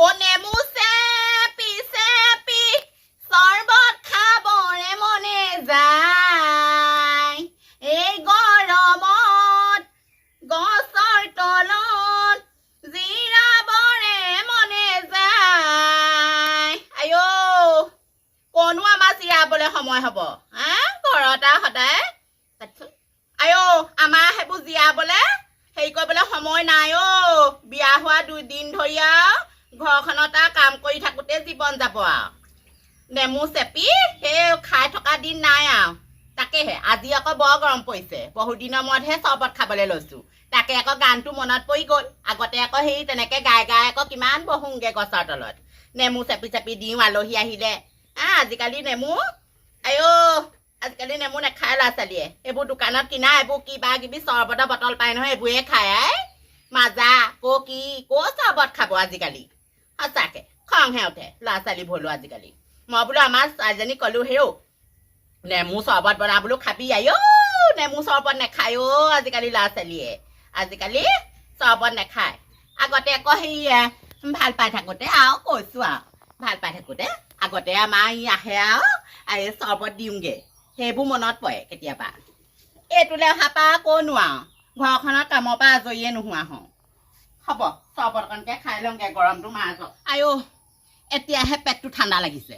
অ নেমু চেপি চেপি চৰ্বত খাবৰে মনে যায়। এই গৰমত গছৰ তলত জিৰাবৰে মনে যায়। আইঅ' কনো আমাৰ জিৰাবলে সময় হ'ব? হা ঘৰত আৰু সদায়? আইঅ' আমাৰ সেইবোৰ জীয়াবলে হেৰি কৰিবলৈ সময় নাই অ' বিয়া হোৱা দুদিন ধৰি আৰু ঘৰখনত আৰু কাম কৰি থাকোতে জীৱন যাব আৰু। নেমু চেপি সেই খাই থকা দিন নাই আৰু। তাকেহে আজি আকৌ বৰ গৰম পৰিছে। বহুত দিনৰ মূৰতহে চৰবত খাবলৈ লৈছোঁ। তাকে আকৌ গানটো মনত পৰি গ'ল। আগতে আকৌ সেই তেনেকে গাই গাই আকৌ কিমান বহোংগে গছৰ তলত। নেমু চেপি চেপি দিওঁ আলহী আহিলে। আ আজিকালি নেমু আইঅ' আজিকালি নেমু নাখায় ল'ৰা ছোৱালীয়ে এইবোৰ দোকানত কিনা এইবোৰ কিবা কিবি চৰবতৰ বটল পায় নহয় এইবোৰে খায়। আই মাজা ক কি ক চৰবত খাব আজিকালি? সঁচাকে খংহে উঠে ল'ৰা ছোৱালী ভলো আজিকালি। মই বোলো আমাৰ ছোৱালীজনী ক'লো হেৰৌ নেমু চৰবত বনা বোলো খাবি আই অ' নেমু চৰবত নাখায় অ' আজিকালি ল'ৰা ছোৱালীয়ে আজিকালি চৰবত নাখায়। আগতে আকৌ এ, ভাল পাই থাকোতে আৰু কৈছো আৰু ভাল পাই থাকোতে আগতে আমাৰ ই আহে আৰু এই চৰবত দিওঁগে। সেইবোৰ মনত পৰে কেতিয়াবা। এইটোলৈ অহা পৰা ক'নো আৰু ঘৰখনৰ কামৰ পৰা আজৰিয়ে নোহোৱা হওঁ। হ'ব চৰবত অকণকে খাই লওঁগে গৰমটো মাৰক আইঅ' এতিয়াহে পেটটো ঠাণ্ডা লাগিছে।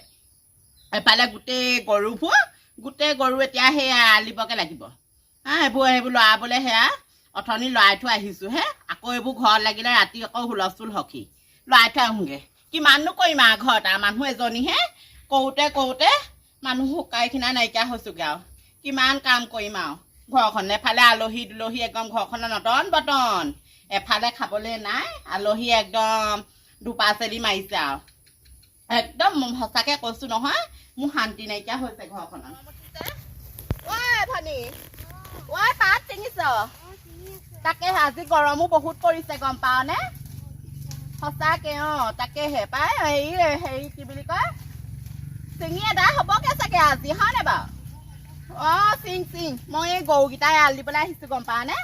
এফালে গোটেই গৰুবোৰ গোটেই গৰু এতিয়া সেয়া আলিবকে লাগিব। হা এইবোৰ সেইবোৰ লৰাবলৈ সেয়া অথনি লৰাই থৈ আহিছোঁ হে। আকৌ এইবোৰ ঘৰত লাগিলে ৰাতি আকৌ হুলস্থুল সখি লৰাই থৈ আহোঁগে। কিমাননো কৰিম আৰু ঘৰত আৰু মানুহ এজনীহে কৰোঁতে কৰোঁতে মানুহ শুকাই খিনা নাইকিয়া হৈছোগে আৰু। কিমান কাম কৰিম আৰু। ঘৰখন এফালে আলহী দুলহী একদম ঘৰখনৰ নটন বটন এফালে খাবলৈ নাই আলহী একদম দুপা চেলি মাৰিছে আৰু। একদম সঁচাকে কৈছো নহয় মোৰ শান্তি নাইকিয়া হৈছে ঘৰখনত। তাকে আজি গৰমো বহুত পৰিছে গম পাৱনে? সঁচাকে অ তাকেহে। পাই হেৰি হেৰি কি বুলি কয়? চিঙি এদাই হ'বগে চাগে আজি হয়নে বাৰু? অ চিং চিং মই এই গৰুকেইটা এৰাল দিবলৈ আহিছো গম পাৱনে?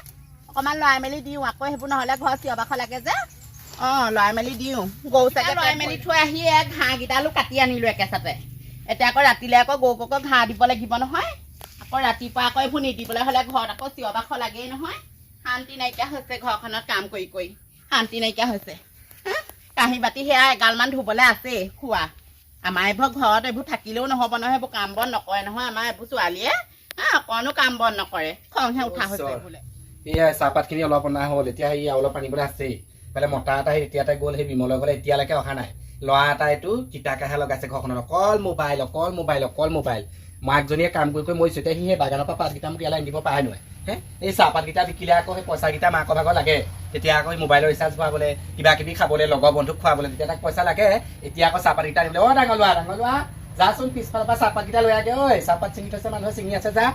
অকণমান লৰাই মেলি দিওঁ আকৌ সেইবোৰ নহ'লে ঘৰত চিঞৰ বাখৰ লাগে যে। অ লৰাই মেলি দিওঁ। গৰু চাগে লৰাই মেলি থৈ আহি এক ঘাঁহকেইডালো কাটি আনিলো একেচাতে। এতিয়া আকৌ ৰাতিলে আকৌ গৰুক আকৌ ঘাঁহ দিব লাগিব নহয়। আকৌ ৰাতিপুৱা আকৌ এইবোৰ নিদিবলৈ হ'লে ঘৰত আকৌ চিঞৰ বাখৰ লাগেই নহয়। শান্তি নাইকিয়া হৈছে ঘৰখনত কাম কৰি কৰি। শান্তি নাইকিয়া হৈছে? কাঁহী বাতি সেয়া এগালমান ধুবলৈ আছেই খোৱা। আমাৰ এইবোৰ ঘৰত এইবোৰ থাকিলেও নহ'ব নহয় এইবোৰ কাম বন নকৰে নহয় আমাৰ এইবোৰ ছোৱালীয়ে। হা অকণো কাম বন নকৰে। খংহে উঠা হৈছে। বোলে এয়া চাহপাতখিনি অলপ অনা হ'ল, এতিয়া সেই অলপ আনিবলৈ আছেই। ইফালে মতা এটা সেই এতিয়াতে গ'ল, সেই বিমলৰ ঘৰলৈ এতিয়ালৈকে অহা নাই। ল'ৰা এটাইতো তিতাকেহে লগাইছে ঘৰখনত, অকল মোবাইল অকল মোবাইল অকল মোবাইল মাকজনীয়ে কাম কৰি কৰি মৰিছোঁ, এতিয়া সি সেই বাগানৰ পৰা পাতকেইটা মোক ইয়ালৈ আনি দিব পাৰে নোৱাৰে হে? এই চাহপাতকেইটা বিকিলে আকৌ সেই পইচাকেইটা মাকৰ ভাগৰ লাগে। তেতিয়া আকৌ মোবাইলৰ ৰিচাৰ্জ ভৰাবলৈ কিবা কিবি খাবলৈ, লগৰ বন্ধুক খুৱাবলৈ, তেতিয়া তাক পইচা লাগে। এতিয়া আকৌ চাহপাতকেইটা আনিবলৈ, অ, ডাঙৰ ল'ৰা ডাঙৰ ল'ৰা যাচোন পিছফালৰ পৰা চাহপাতকেইটা লৈ আগে, ঐ, চাহপাত ছিঙি থৈছে, মানুহে ছিঙি আছে, যা।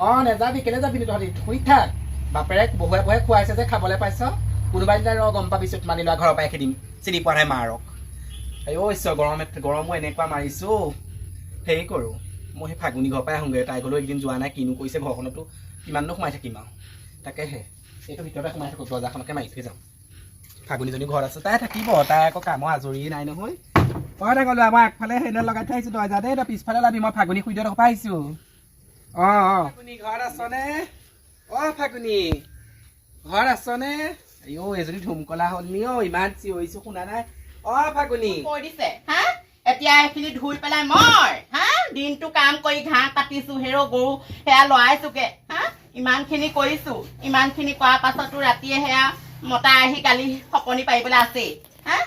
অ নেযাবি কেলে যাবি তহঁতি? শুই থাক। বাপেৰেক বহুৱাই বহুৱাই খুৱাইছে যে খাবলৈ পাইছ। কোনোবা দিনা ৰ গম পাবি চুট মানি লোৱা ঘৰৰ পৰাই খেদিম চিনি পোৱা নাই মাৰক ঈশ্বৰ গৰম গৰমো এনেকুৱা মাৰিছো। হেৰি কৰোঁ মই সেই ফাগুনী ঘৰৰ পৰাই আহোঁগৈ। তাই গ'লেও একদিন যোৱা নাই কিনো কৰিছে ঘৰখনতো। কিমাননো সোমাই থাকিম আৰু। তাকেহে এইটো ভিতৰতে সোমাই থাকোঁ দৰ্জাখনকে মাৰি থৈ যাওঁ। ফাগুনীজনী ঘৰত আছে তাই থাকিব। তাই আকৌ কামৰ আজৰি নাই নহয়। ডাঙৰ ল'ৰা মই আগফালে সেইদিনা লগাই থৈ আহিছোঁ দৰ্জা। দেই তই পিছফালে ওলাবি মই ফাগুনী সূৰ্যৰ পৰা আহিছোঁ। অঁ অঁ। ফাগুনী ঘৰত আছনে? অঁ ফাগুনী। ঘৰত আছনে? আইঅ এজনী ধুমকলা হ'ল নি? অ' ইমান চিঞৰিছোঁ শুনা নাই। অঁ ফাগুনী। কৈ দিছে হা? এতিয়া এইখিনি ধুই পেলাই মই হা? দিনটো কাম কৰি ঘাঁহ কাটিছো হেৰ গৰু সেয়া লৰাইছোগে হা? ইমান খিনি কৰিছো ইমান খিনি কৰাৰ পাছতো ৰাতিয়ে সেয়া মতা আহি কালি সপনি পাৰিবলৈ আছেই হা?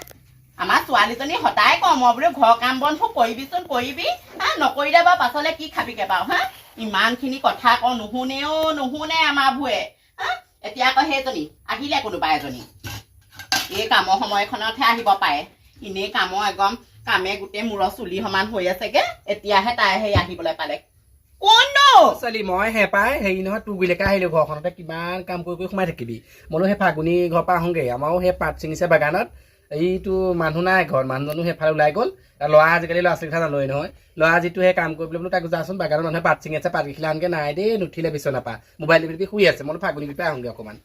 আমাৰ ছোৱালীজনী সদায় কওঁ মই বোলো ঘৰ কাম বনবোৰ কৰিবিচোন কৰিবি হা? নকৰিলে বাৰু পাছলে কি খাবিগে বাৰু হা? ইমান খিনি কথা কওঁ নুশুনেও নুশুনে আমাৰ হা এতিয়া আকৌ সেইজনী আহিলে কোনোবা এজনী। এই কামৰ সময়খনতহে আহিব পাৰে। এনেই কামৰ একদম কামে গোটেই মূৰৰ চুলি সমান হৈ আছেগে এতিয়াহে তাই সেই আহিবলৈ পালে। ছোৱালী মই হে পাই হেৰি নহয় তোৰ গুৰিলৈকে আহিলো ঘৰখনতে কিমান কাম কৰি কৰি সোমাই থাকিবি। মইনো সেই ফাগুনী ঘৰৰ পৰা আহোঁগৈ আমাৰো সেই পাত ছিঙিছে বাগানত। এইটো মানুহ নাই ঘৰত মানুহজনো সেইফালে ওলাই গ'ল। ল'ৰা আজিকালি ল'ৰা ছোৱালী কথা নলয় নহয়। ল'ৰা যিটো সেই কাম কৰিবলৈ বোলো তাক যাচোন বাগানত মানুহে পাত ছিঙি আছে পাত কেইখিলা আনকৈ নাই দেই নুঠিলে বিচনা পা। মোবাইল টিপি শুই আছে মই ফাগুনী পৰা আহোঁগৈ অকণমান।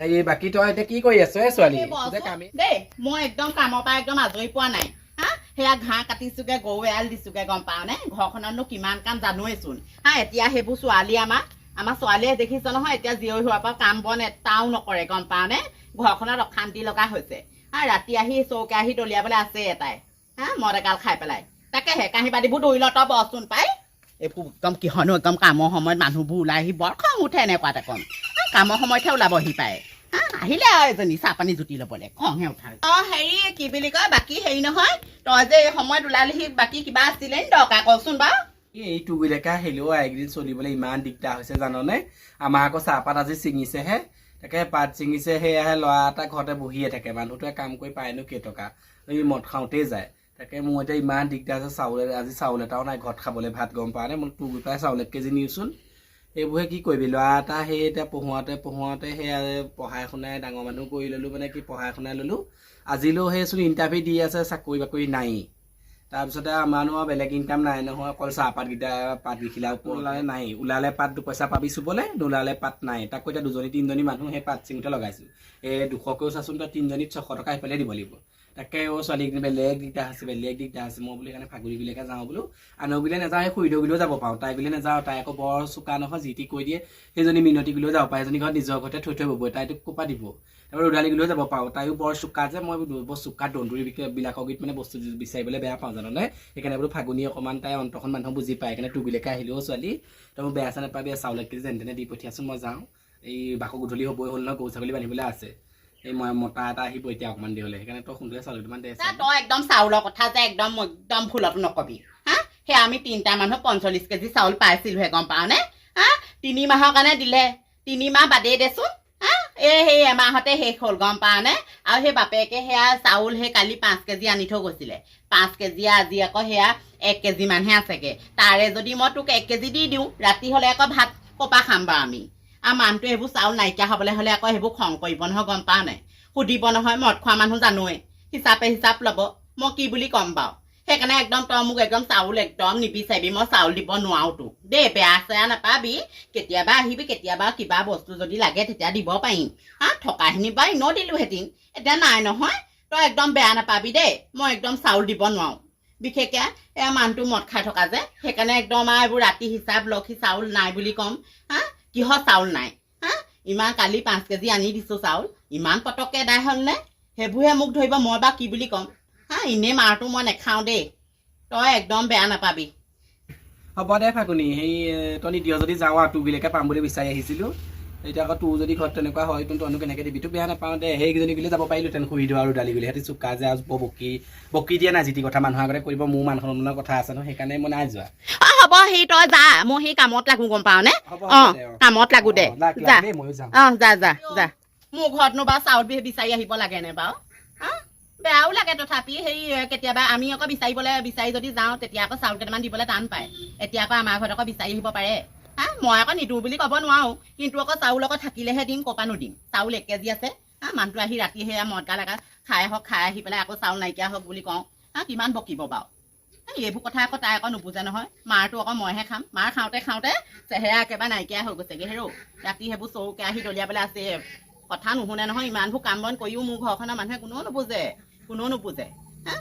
এই বাকী তই এতিয়া কি কৰি আছ ছোৱালী? দেই মই একদম কামৰ পৰা একদম আজৰি পোৱা নাই। সেয়া ঘাঁহ কাটিছোগে গৰু এৰাল দিছোগে গম নে ঘৰখনতনো কিমান কাম জানোৱেচোন হা এতিয়া সেইবোৰ ছোৱালী আমাৰ আমাৰ ছোৱালীয়ে দেখিছ নহয় এতিয়া জীয়ৰী হোৱাৰ পৰা কাম বন এটাও নকৰে গম নে ঘৰখনত অশান্তি লগা হৈছে। হা ৰাতি আহি চৌকে আহি দলিয়াবলৈ আছে এটাই। হা মদ এগাল খাই পেলাই। তাকেহে কাঁহী বাতিবোৰ দৌৰি ল তই বচোন পাই। এইবোৰ একদম কিহনো একদম কামৰ সময়ত মানুহবোৰ ওলাই আহি বৰ খং উঠে এনেকুৱাতে কম হা, কামৰ সময়তহে ওলাবহি পায়। হা, আহিলে আৰু এজনী চাহ পানী জুতি ল'বলৈ খংহে উঠা অ হেৰি কি বুলি কয় বাকী হেৰি নহয় তই যে এই সময়ত ওলালিহি বাকী কিবা আছিলে নি দৰকাৰ কচোন বাৰু। এই টুগুলেকা আহিলেও এইকেইদিন চলিবলৈ ইমান দিগদাৰ হৈছে জাননে? আমাৰ আকৌ চাহপাত আজি ছিঙিছেহে। তাকে পাত ছিঙিছে, সেয়াহে ল'ৰা এটা ঘৰতে বহিয়ে থাকে। মানুহটোৱে কাম কৰি পায়নো কেইটকা এই মদ খাওঁতেই যায়। তাকে মোৰ এতিয়া ইমান দিগদাৰ আছে চাউল আজি চাউল এটাও নাই, ঘৰত খাবলৈ ভাত গম পোৱা নাই মই টুগুৰ পৰাই চাউল এক কেজি নিওঁচোন। এইবোৰহে কি কৰিবি? ল'ৰা এটা সেই এতিয়া পঢ়োৱাওঁতে পঢ়োৱাওঁতে সেয়া পঢ়াই শুনাই ডাঙৰ মানুহ কৰি ল'লোঁ মানে কি, পঢ়াই শুনাই ল'লোঁ। আজিলৈও সেইচোন ইণ্টাৰভিউ দি আছে চাকৰি বাকৰি নায়েই। তাৰপিছতে আমাৰনো বেলেগ ইনকাম নাই নহয় অকল চাহপাতকেইটা পাত বিখিলা ওলালে। নাই ওলালে পাত দুপইচা পাবি চুবলৈ নোলালে পাত নাই। তাকো এতিয়া দুজনী তিনিজনী মানুহ সেই পাত চিঙোতে লগাইছোঁ। এই দুশকৈও চাচোন তই তিনিজনীত ছশ টকা সেইফালে দিব লাগিব। তাকে অ' ছোৱালীকেইজনী বেলেগ দিগদাৰ হৈছে বেলেগ দিগদাৰ হৈছে মই বোলো সেইকাৰণে ফাগুৰি বিলৈকে যাওঁ বোলো। আনক বিলে নাযাওঁ সেই খুৰীদেউ বিলেও যাব পাৰোঁ। তাই বিলে নাযাওঁ তাই আকৌ বৰ চোকা নহয় যি টি কৈ দিয়ে। সেইজনী মিনতি বিলেও যাব পাৰে। এজনী ঘৰত নিজৰ ঘৰতে থৈ থৈ ববই। তাইতো ক'পা দিব? তাৰপৰা ৰুদালি গিলেও যাব পাৰোঁ। তাইও বৰ চোকা যে মই বৰ চোকা দন্দুৰি বিলাকৰ গীত মানে বস্তু বিচাৰিবলৈ বেয়া পাওঁ জাননে? সেইকাৰণে বোলো ফাগুনি অকণমান তাই অন্তখন মানুহ বুজি পায়। সেইকাৰণে টুগুলৈকে আহিলেও ছোৱালী তই মোক বেয়া চেয়া নাপাবি চাউল এক কেজি যেনে তেনে দি পঠিয়াচোন মই যাওঁ। এই বাকো গধূলি হ'বই হ'ল নহয় গৰু ছাগলী বান্ধিবলৈ আছে। এই মই মতা এটা আহিব এতিয়া অকণমান দেৰি হ'লে সেইকাৰণে তই সোনকালে চাউল কেইটামান দে তই একদম চাউলৰ কথা যে একদম একদম ভুলতো নকবি। হা? সেই আমি তিনিটা মানুহ পঞ্চল্লিছ কেজি চাউল পাইছিলোহে গম পাৱনে? হা? তিনি মাহৰ কাৰণে দিলে। তিনি মাহ বাদেই দেচোন। এই সেই এমাহতে শেষ হ'ল গম পাৱনে আৰু সেই বাপেকে সেয়া চাউল সেই কালি পাঁচ কেজি আনি থৈ গৈছিলে। পাঁচ কেজি আজি আকৌ সেয়া এক কেজি মানহে আছেগে। তাৰে যদি মই তোক এক কেজি দি দিওঁ ৰাতি হ'লে আকৌ ভাত ক'পা খাম বাৰু আমি? আৰু মানুহটোৱে সেইবোৰ চাউল নাইকিয়া হ'বলৈ হ'লে আকৌ সেইবোৰ খং কৰিব নহয় গম পাৱ নাই সুধিব নহয় মদ খোৱা মানুহ জানোৱেই। হিচাপে হিচাপ ল'ব। মই কি বুলি ক'ম বাৰু? সেইকাৰণে একদম তই মোক একদম চাউল একদম নিবিচাৰিবি মই চাউল দিব নোৱাৰো তোক দেই বেয়া চেয়া নাপাবি কেতিয়াবা আহিবি কেতিয়াবা কিবা বস্তু যদি লাগে তেতিয়া দিব পাৰিম হা থকাখিনি বাৰু এনেও দিলোহেঁতেন এতিয়া নাই নহয় তই একদম বেয়া নাপাবি দেই মই একদম চাউল দিব নোৱাৰো বিশেষকৈ এয়া মানুহটো মদ খাই থকা যে সেইকাৰণে একদম আৰু এইবোৰ ৰাতি হিচাপ লক্ষী চাউল নাই বুলি ক'ম হা কিহৰ চাউল নাই হা ইমান কালি পাঁচ কেজি আনি দিছোঁ চাউল ইমান পটককৈ এদাই হ'লনে সেইবোৰহে মোক ধৰিব মই বা কি বুলি ক'ম হা এনেই মাৰটো মই নেখাওঁ দেই। তই একদম বেয়া নাপাবি। হ'ব দে ফাগুনি সেই তই নিদিয় যদি যাওঁ আৰু তোৰবিলাকে পাম বুলি বিচাৰি আহিছিলোঁ। এতিয়া আকৌ তোৰ যদি ঘৰত তেনেকুৱা হয় তোৰ তইনো কেনেকৈ দিবি? তোক বেয়া নাপাওঁ দে। সেইকেইজনী গ'লে যাব পাৰিলোহেঁতেন খুৰি দিওঁ আৰু দালি গ'লে সিহঁতি চোকা যে আৰু বৰ বকি বকি দিয়ে নাই যি কথা। মানুহৰ আগতে কৰিব মোৰ মান সন্মানৰ কথা আছে নহয়। সেইকাৰণে মই নাই যোৱা। হ'ব সেই তই যা। মই সেই কামত লাগো গম পাৱ নে? অ। কামত লাগো দে। লাগ, লাগ যা। অ যা যা যা। মোৰ ঘৰতনো বাৰু চাউল বিচাৰি আহিব লাগেনে বাৰু? হা? বেয়াও লাগে তথাপি সেই কেতিয়াবা আমি আকৌ বিচাৰিবলৈ বিচাৰি যদি যাওঁ তেতিয়া আকৌ চাউল কেইটামান দিবলৈ টান পায়। এতিয়া আকৌ আমাৰ ঘৰত আকৌ বিচাৰি আহিব পাৰে। হা মই আকৌ নিদিওঁ বুলি ক'ব নোৱাৰো কিন্তু আকৌ চাউল আকৌ থাকিলেহে দিম ক'পানো দিম? চাউল এক কেজি আছে হা মানুহটো আহি ৰাতি সেয়া মদগা লগা খাই হওক খাই আহি পেলাই আকৌ চাউল নাইকিয়া হওক বুলি কওঁ। হা কিমান বকিব বাৰু? এই এইবোৰ কথা আকৌ তাই আকৌ নুবুজে নহয়। মাৰটো আকৌ মইহে খাম। মাৰ খাওঁতে খাওঁতে চেহেৰা একেবাৰে নাইকিয়া হৈ গৈছেগে হেৰৌ। ৰাতি সেইবোৰ চৌকে আহি দলিয়াবলৈ আছে। কথা নুশুনে নহয় ইমানবোৰ কাম বন কৰিও মোৰ ঘৰখনৰ মানুহে কোনেও নুবুজে। কোনেও নুবুজে হা?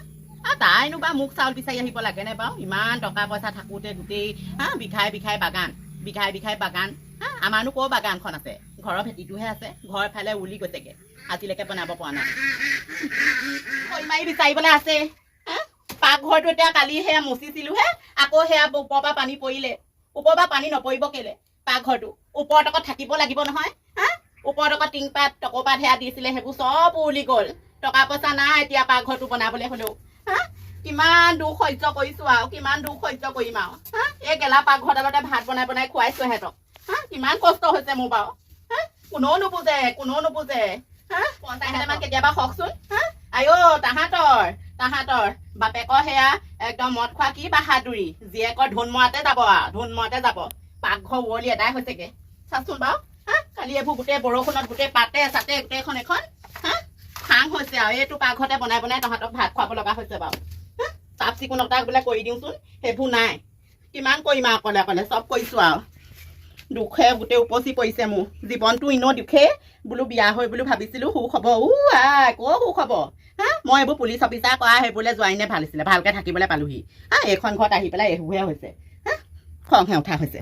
তাইনো বা মোক চাউল বিচাৰি আহিব লাগেনে বাৰু? ইমান টকা পইচা থাকোঁতে গোটেই হা বিঘাই বিঘাই বাগান বিঘাই বিঘাই বাগান হা? আমাৰনো ক'ৰ বাগানখন আছে? ঘৰৰ ভেটিটোহে আছে ঘৰ ফালে উলি গৈছেগে। আজিলৈকে বনাব পৰা নাই। খৰি মাৰি বিচাৰিবলৈ আছে হা? পাকঘৰটো এতিয়া কালি সেয়া মুচিছিলোহে আকৌ সেয়া ওপৰৰ পৰা পানী পৰিলে। ওপৰৰ পৰা পানী নপৰিব কেলে? পাকঘৰটো। ওপৰত আকৌ থাকিব লাগিব নহয় হা? ওপৰত আকৌ টিংপাত টকৌপাত সেয়া দিছিলে সেইবোৰ চব উলি গ'ল। টকা পইচা নাই এতিয়া পাকঘৰটো বনাবলৈ হ'লেও। হা? কিমান দুখ সহ্য কৰিছো আৰু কিমান দুখ সহ্য কৰিম আৰু। হা? এই গেলা পাকঘৰডালতে ভাত বনাই বনাই খুৱাইছো সিহঁতক। হা? কিমান কষ্ট হৈছে মোৰ বাৰু। হা? কোনেও নুবুজে কোনেও নুবুজে। হা? কেতিয়াবা হওকচোন। হা? আইঅ তাহাঁতৰ তাহাঁতৰ। বাপেকৰ সেয়া একদম মদ খোৱা কি বাহাদুৰি। জীয়েকৰ ধুন মৰাতে যাব আৰু ধুন মৰাতে যাব। পাকঘৰ উৱলি এদাই হৈছেগে। চাচোন বাৰু। হা? কালি এইবোৰ গোটেই বৰষুণত গোটেই পাতে চাতে গোটেইখন এখন। হা? খাং হৈছে আৰু এইটো পাকঘৰতে বনাই বনাই তহঁতক ভাত খুৱাব লগা হৈছে বাৰু হা চাফ চিকুণতা বোলে কৰি দিওঁচোন সেইবোৰ নাই কিমান কৰিম আৰু অকলে অকলে চব কৰিছো আৰু দুখে গোটেই উপচি পৰিছে মোৰ জীৱনটো ইনো দুখে বোলো বিয়া হৈ বোলো ভাবিছিলো সু খবৰ উ আই ক সু খবৰ হা মই এইবোৰ পুলিচ অফিচাৰ কৰা সেইবোৰলৈ যোৱাই নে ভাল আছিলে ভালকে থাকিবলৈ পালোহি হা এইখন ঘৰত আহি পেলাই এইবোৰহে হৈছে হা খংহে উঠা হৈছে